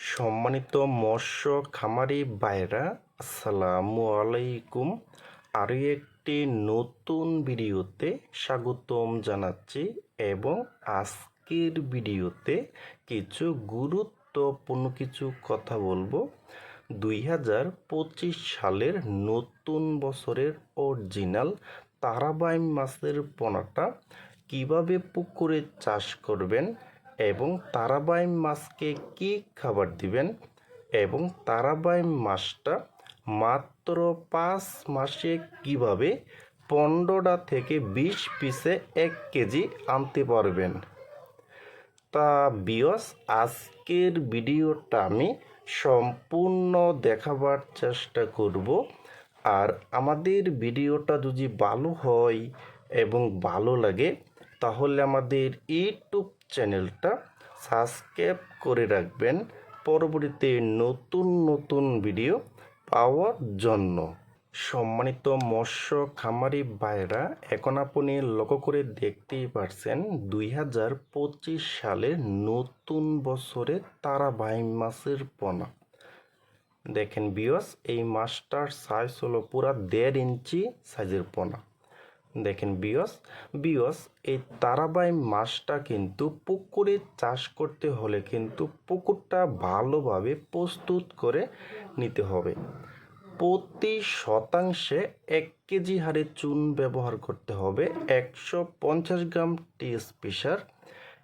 সম্মানিত মৎস্য খামারি ভাইরা আসসালামু আলাইকুম। আরও একটি নতুন ভিডিওতে স্বাগতম জানাচ্ছি এবং আজকের ভিডিওতে কিছু গুরুত্বপূর্ণ কিছু কথা বলব। দুই হাজার পঁচিশ সালের নতুন বছরের অরিজিনাল তারাবাই মাছের পোনাটা কীভাবে পুকুরে চাষ করবেন এবং তারাবাই মাছকে কী খাবার দিবেন? এবং তারাবাই মাছটা মাত্র পাঁচ মাসে কীভাবে পনেরোটা থেকে বিশ পিসে এক কেজি আনতে পারবেন? তা বিয়স, আজকের ভিডিওটা আমি সম্পূর্ণ দেখাবার চেষ্টা করব। আর আমাদের ভিডিওটা যদি ভালো হয় এবং ভালো লাগে তাহলে আমাদের ইউটিউব চ্যানেলটা সাবস্ক্রাইব করে রাখবেন। পরবর্তীতে নতুন নতুন ভিডিও পাওয়ার জন্য। সম্মানিত মৎস্য খামারি ভাইরা এখন আপনি লক্ষ্য করে দেখতেই পারছেন দুই হাজার পঁচিশ সালের নতুন বছরে তারা ভাই মাছের পোনা। দেখেন বিয়স এই মাছটার সাইজ হলো পুরা দেড় ইঞ্চি সাইজের পোনা। দেখেন বিয়স বিয়স, এই তারাবাই মাছটা কিন্তু পুকুরে চাষ করতে হলে কিন্তু পুকুরটা ভালোভাবে প্রস্তুত করে নিতে হবে। প্রতি শতাংশে এক কেজি হারে চুন ব্যবহার করতে হবে। একশো পঞ্চাশ গ্রাম টিএসপি সার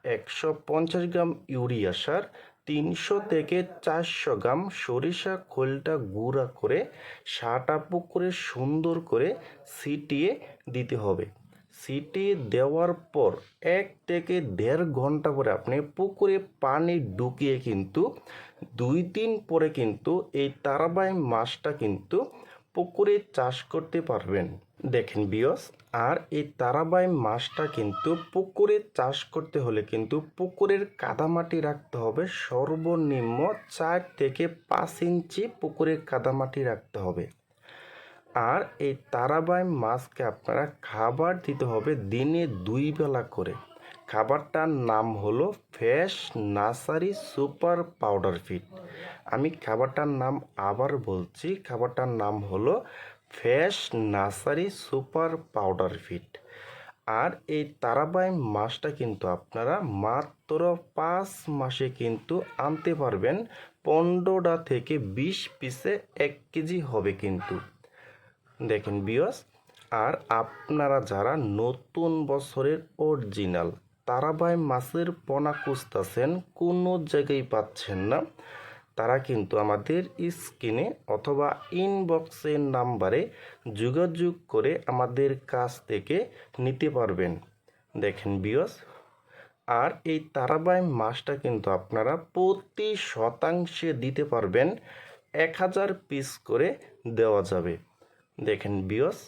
একশো পঞ্চাশ গ্রাম ইউরিয়া সার তিনশো থেকে চারশো গ্রাম সরিষা খোলটা গুঁড়া করে সাটা পুকুরে সুন্দর করে সিটিয়ে দিতে হবে। সিটিয়ে দেওয়ার পর এক থেকে দেড় ঘণ্টা পরে আপনি পুকুরে পানি ঢুকিয়ে কিন্তু দুই দিন পরে কিন্তু এই তারাবাই মাছটা কিন্তু পুকুরে চাষ করতে পারবেন। দেখেন বিয়স আর এই তারাবাই মাছটা কিন্তু পুকুরে চাষ করতে হলে কিন্তু পুকুরের কাদামাটি রাখতে হবে। সর্বনিম্ন চার থেকে পাঁচ ইঞ্চি পুকুরের কাদামাটি রাখতে হবে। আর এই তারাবাই মাছকে আপনারা খাবার দিতে হবে দিনে দুই বেলা করে। খাবারটার নাম হলো fresh nursery super powder feed. আমি খাবারটার নাম আবার বলছি, খাবারটার নাম হলো fresh nursery super powder feed. আর এই তারাবাই মাছটা কিন্তু আপনারা মাত্র পাঁচ মাসে কিন্তু আনতে পারবেন। পনেরোটা থেকে বিশ পিসে এক কেজি হবে কিন্তু। দেখেন বিয়স আর আপনারা যারা নতুন বছরের অরিজিনাল তারাবাই মাছের পোনা খুঁজতেছেন, কোনো জায়গায় পাচ্ছেন না। তারা কিন্তু আমাদের স্ক্রিনে অথবা ইনবক্সের নাম্বারে যোগাযোগ করে আমাদের কাছ থেকে নিতে পারবেন। দেখেন বিয়স আর এই তারাবাই মাছটা কিন্তু আপনারা প্রতি শতাংশে দিতে পারবেন। এক হাজার পিস করে দেওয়া যাবে। দেখেন বিয়স